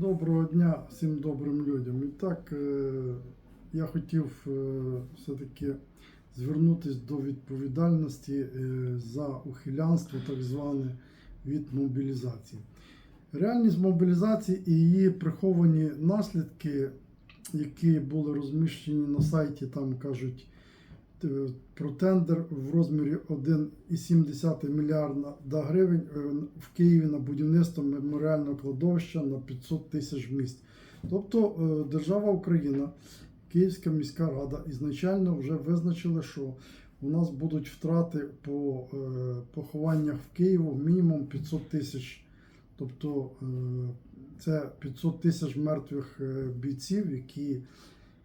Доброго дня всім добрим людям. І так, е, я хотів е, все-таки звернутися до відповідальності е, за ухилянство, так зване, від мобілізації. Реальність мобілізації і її приховані наслідки, які були розміщені на сайті, там кажуть про тендер в розмірі 1,7 мільярда гривень е, в Києві на будівництво меморіального кладовища на 500 тисяч місць. Тобто е, держава Україна, Київська міська рада ізначально вже визначили, що у нас будуть втрати по е, похованнях в Києву мінімум 500 тисяч. Тобто е, це 500 тисяч мертвих е, бійців, які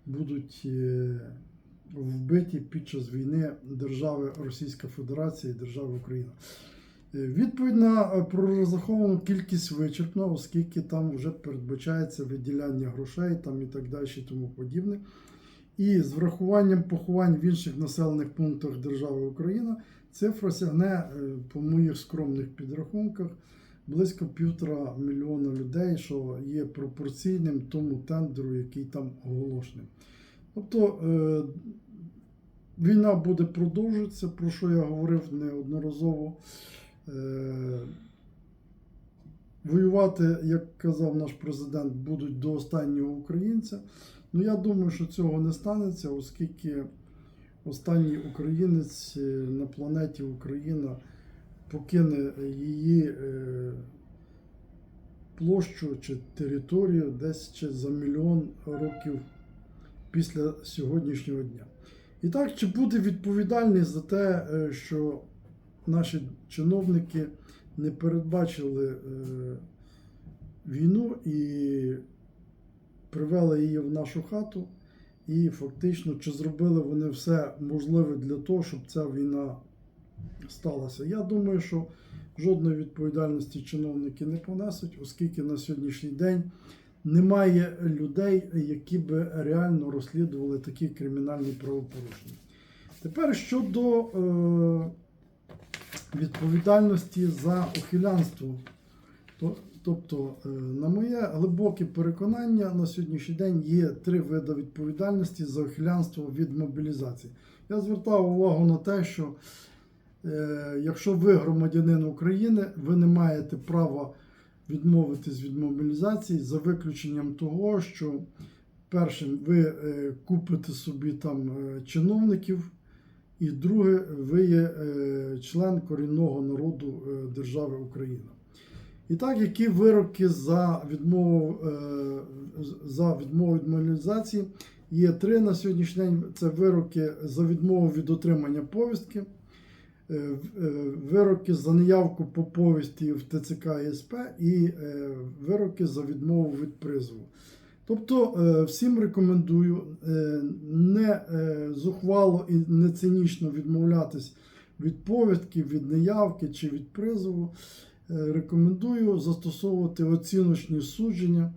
будуть е, вбиті під час війни держави Російська Федерація і держави Україна. Е, Відповідь на е, прораховану кількість вичерпна, оскільки там вже передбачається виділяння грошей там і так далі, і тому подібне. І з врахуванням поховань в інших населених пунктах держави Україна цифра сягне, е, по моїх скромних підрахунках, близько півтора мільйона людей, що є пропорційним тому тендеру, який там оголошений. Тобто е, війна буде продовжуватися, про що я говорив неодноразово. Е, Воювати, як казав наш президент, будуть до останнього українця. Ну, я думаю, що цього не станеться, оскільки останній українець е, на планеті Україна покине її площу чи територію десь ще за мільйон років після сьогоднішнього дня. І так, чи буде відповідальність за те, е, що наші чиновники не передбачили е, війну і привели її в нашу хату, і фактично, чи зробили вони все можливе для того, щоб ця війна сталася. Я думаю, що жодної відповідальності чиновники не понесуть, оскільки на сьогоднішній день немає людей, які би реально розслідували такі кримінальні правопорушення. Тепер щодо е, відповідальності за ухилянство. Тобто, е, на моє глибоке переконання, на сьогоднішній день є три види відповідальності за ухилянство від мобілізації. Я звертав увагу на те, що е, якщо ви громадянин України, ви не маєте права відмовитись від мобілізації за виключенням того, що першим ви е, купите собі там е, чиновників. І друге, ви є е, член корінного народу держави Україна. І так, які вироки за відмову, за відмову від мобілізації є три на сьогоднішній день. Це вироки за відмову від отримання повістки, вироки за неявку по повісті в ТЦК і СП і е, вироки за відмову від призову. Тобто е, всім рекомендую е, не е, зухвало і не цинічно відмовлятись від повістки, від неявки чи від призову. Е, Рекомендую застосовувати оціночні судження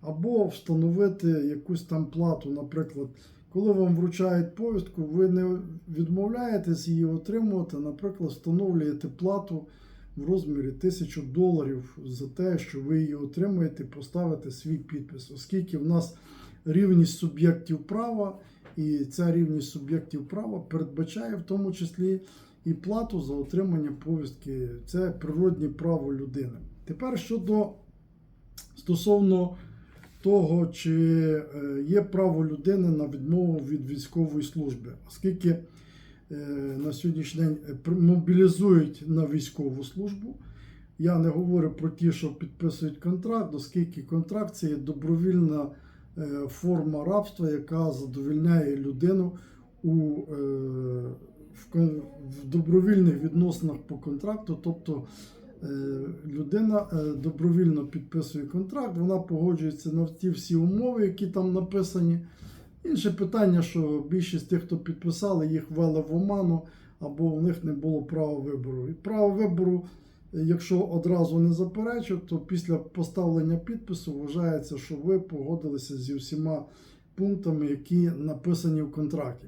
або встановити якусь там плату. Наприклад, коли вам вручають повістку, ви не відмовляєтесь її отримувати, наприклад, встановлюєте плату в розмірі 1000 доларів за те, що ви її отримаєте, поставите свій підпис, оскільки в нас рівність суб'єктів права, і ця рівність суб'єктів права передбачає в тому числі і плату за отримання повістки. Це природнє право людини. Тепер щодо стосовно того, чи е, є право людини на відмову від військової служби, оскільки е, на сьогоднішній день е, мобілізують на військову службу. Я не говорю про ті, що підписують контракт, оскільки контракт це є добровільна форма рабства, яка задовільняє людину у, в, добровільних відносинах по контракту. Тобто людина е, добровільно підписує контракт, вона погоджується на ті всі умови, які там написані. Інше питання, що більшість тих, хто підписали, їх ввели в оману, або у них не було права вибору. І право вибору, е, якщо одразу не заперечив, то після поставлення підпису вважається, що ви погодилися зі всіма пунктами, які написані в контракті.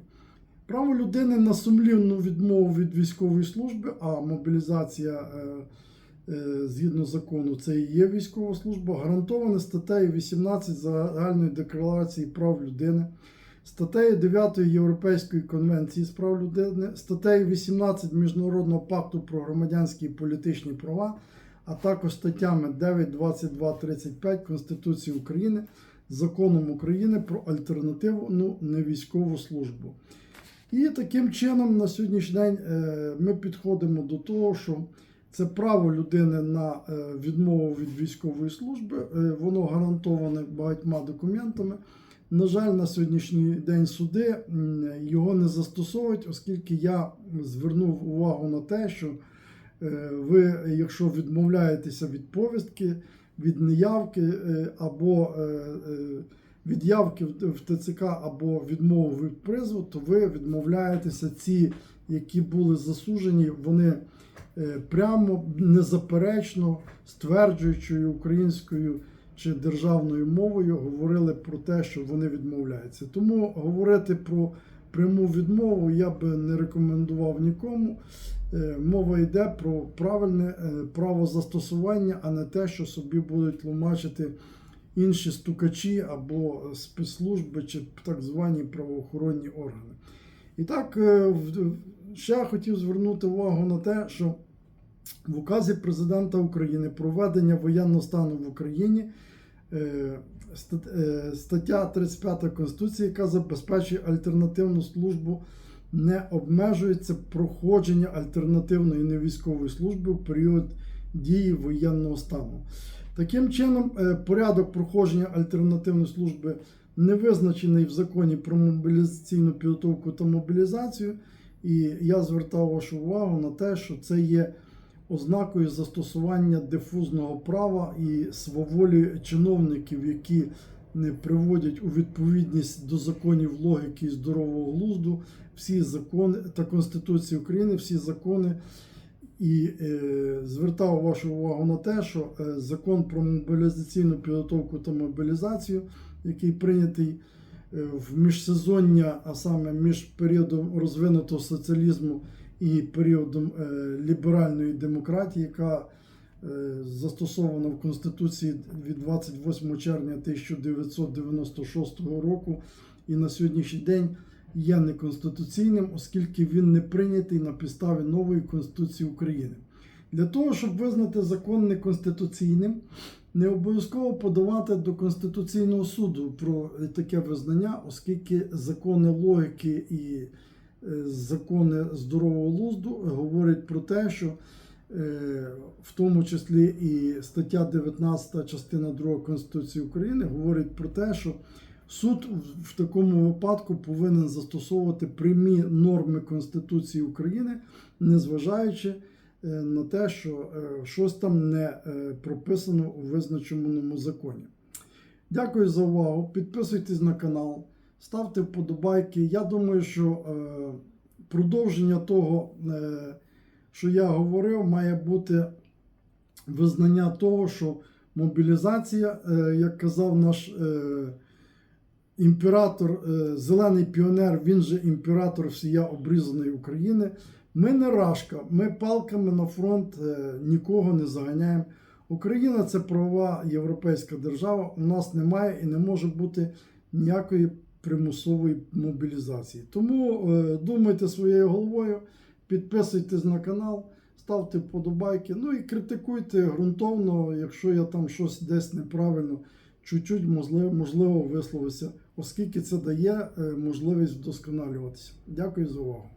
Право людини на сумлінну відмову від військової служби, а мобілізація е, е, згідно закону, це і є військова служба, гарантоване статтею 18 Загальної декларації прав людини, статтею 9 Європейської конвенції з прав людини, статтею 18 Міжнародного пакту про громадянські і політичні права, а також статтями 9, 22, 35 Конституції України, законом України про альтернативну невійськову службу. І таким чином на сьогоднішній день е, ми підходимо до того, що це право людини на е, відмову від військової служби, е, воно гарантоване багатьма документами. На жаль, на сьогоднішній день суди його не застосовують, оскільки я звернув увагу на те, що е, ви, якщо відмовляєтеся від повістки, від неявки або від явки в ТЦК або відмову від призову, то ви відмовляєтеся ці, які були засуджені, вони прямо незаперечно стверджуючи українською чи державною мовою, говорили про те, що вони відмовляються. Тому говорити про пряму відмову я би не рекомендував нікому. Е, Мова йде про правильне е, право застосування, а не те, що собі будуть тлумачити інші стукачі або спецслужби чи так звані правоохоронні органи. І так, е, ще хотів звернути увагу на те, що в указі президента України про введення воєнного стану в Україні е, е, стаття 35 Конституції, яка забезпечує альтернативну службу, не обмежується проходження альтернативної невійськової служби в період дії воєнного стану. Таким чином, е, порядок проходження альтернативної служби не визначений в законі про мобілізаційну підготовку та мобілізацію. І я звертав вашу увагу на те, що це є ознакою застосування дифузного права і сваволі чиновників, які не приводять у відповідність до законів логіки і здорового глузду всі закони та Конституції України, всі закони. І е, звертав вашу увагу на те, що е, закон про мобілізаційну підготовку та мобілізацію, який прийнятий е, в міжсезоння, а саме між періодом розвинутого соціалізму і періодом е, ліберальної демократії, яка е, застосована в Конституції від 28 червня 1996 року, і на сьогоднішній день є неконституційним, оскільки він не прийнятий на підставі нової Конституції України. Для того, щоб визнати закон неконституційним, не обов'язково подавати до Конституційного суду про таке визнання, оскільки закони логіки і закони здорового глузду говорять про те, що е, в тому числі і стаття 19 частина 2 Конституції України говорить про те, що суд в- такому випадку повинен застосовувати прямі норми Конституції України, незважаючи е, на те, що е, щось там не е, прописано у визначеному законі. Дякую за увагу. Підписуйтесь на канал, ставте вподобайки. Я думаю, що е, продовження того, е, що я говорив, має бути визнання того, що мобілізація, е, як казав наш імператор, зелений піонер, він же імператор всія обрізаної України. Ми не рашка, ми палками на фронт нікого не заганяємо. Україна це правова європейська держава. У нас немає і не може бути ніякої примусової мобілізації. Тому е, думайте своєю головою, підписуйтесь на канал, ставте вподобайки. Ну і критикуйте ґрунтовно, якщо я там щось десь неправильно, чуть-чуть можливо, можливо висловився, оскільки це дає е, можливість вдосконалюватися. Дякую за увагу.